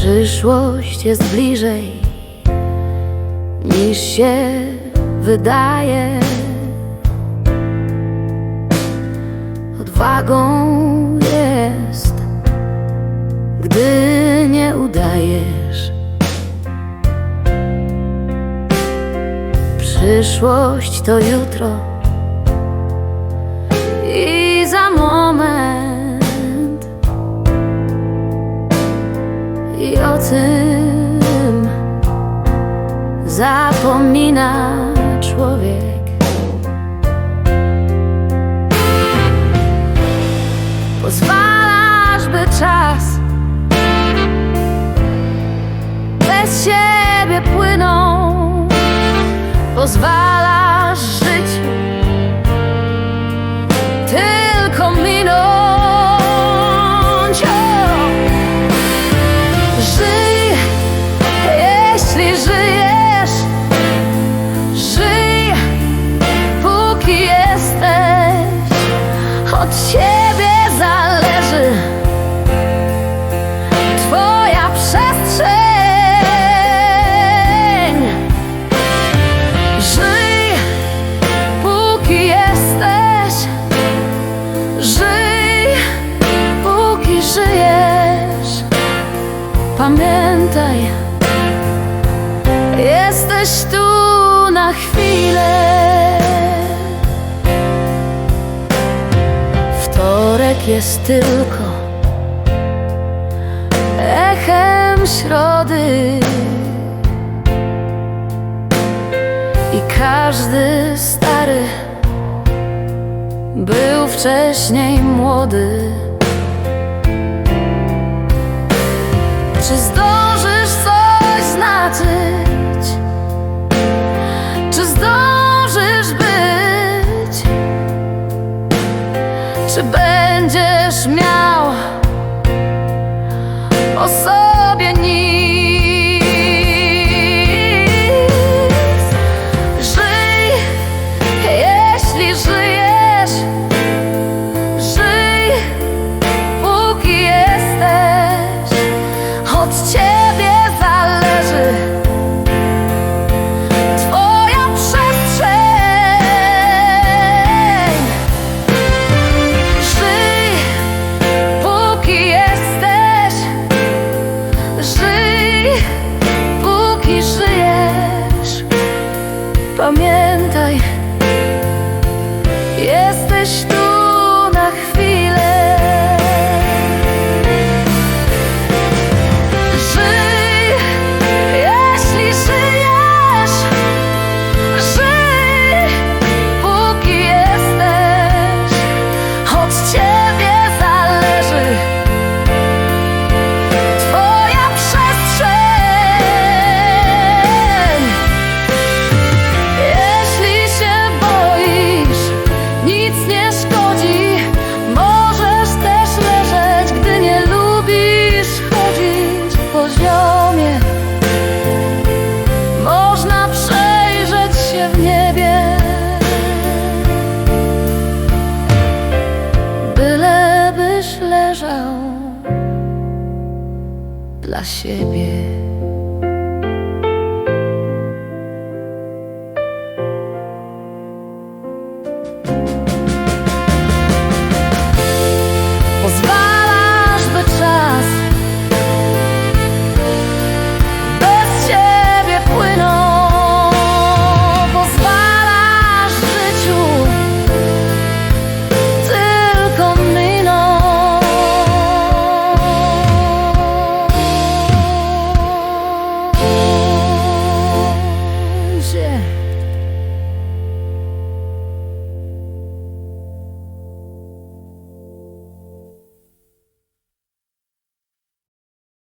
Przyszłość jest bliżej niż się wydaje. Odwagą jest, gdy nie udajesz. Przyszłość to jutro zapomina człowiek. Pozwalasz, by czas bez siebie płynął. Pozwalasz Od zależy Twoja przestrzeń. Żyj, póki jesteś. Żyj, póki żyjesz. Pamiętaj, jesteś tu na chwilę. Wtorek jest tylko echem środy. I każdy stary był wcześniej młody. Czy zdążysz Czy będziesz miał o jesteś siebie.